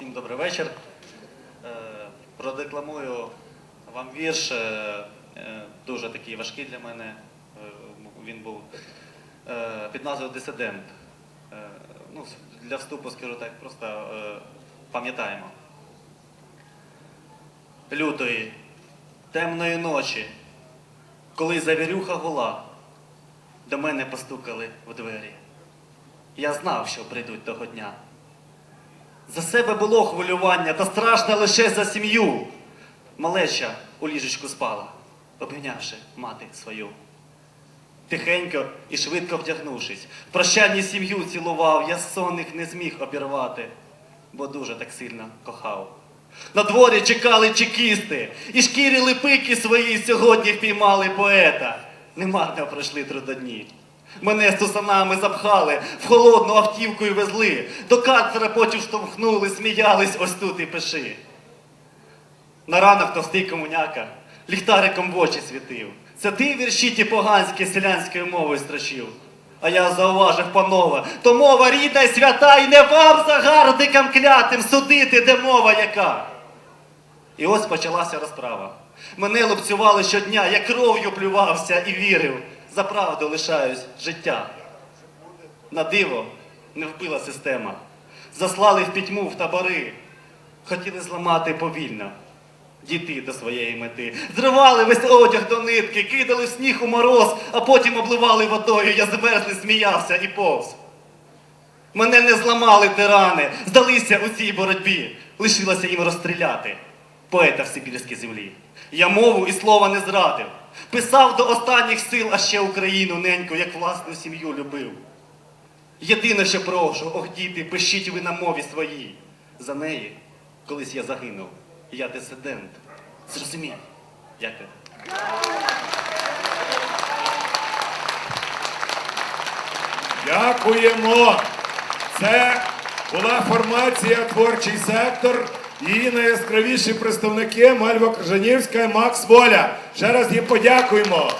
Всім добрий вечір. Е, Продекламую вам вірш, е, е, дуже такий важкий для мене. Він був під назвою Дисидент. Ну, для вступу скажу так, просто пам'ятаємо. Лютої, темної ночі, коли завірюха гула, до мене постукали в двері. Я знав, що прийдуть того дня. За себе було хвилювання, та страшно лише за сім'ю. Малеча у ліжечку спала, обійнявши мати свою. Тихенько і швидко вдягнувшись, в прощанні сім'ю цілував, я сон їх не зміг обірвати, бо дуже так сильно кохав. На дворі чекали чекісти, і шкірили пики свої сьогодні впіймали поета. Немарно пройшли трудодні. Мене з тусанами запхали, в холодну автівку й везли. До карцера потім штовхнули, сміялись, ось тут і пиши. На ранок товстий комуняка ліхтариком в очі світив. Це ти вірші ті поганські селянською мовою строчив. А я зауважив, панове, то мова рідна й свята, і не вам загарбникам клятим судити, де мова яка. І ось почалася розправа. Мене лупцювали щодня, я кров'ю плювався і вірив. За правду лишаюсь життя. На диво не вбила система. Заслали в пітьму в табори. Хотіли зламати повільно. Дійти до своєї мети. Зривали весь одяг до нитки, кидали в сніг у мороз, а потім обливали водою. Я змерзли, сміявся і повз. Мене не зламали тирани, здалися у цій боротьбі. Лишилося їм розстріляти поета в Сибірській землі. Я мову і слова не зрадив. Писав до останніх сил, а ще Україну неньку, як власну сім'ю любив. Єдине, що прошу, ох, діти, пишіть ви на мові своїй. За неї, колись я загинув, я дисидент. Зрозумій. Дякую. Дякуємо. Це була формація Творчий сектор. Її найяскравіші представники Мальва Крижанівська і Макс Воля. Ще раз їм подякуємо.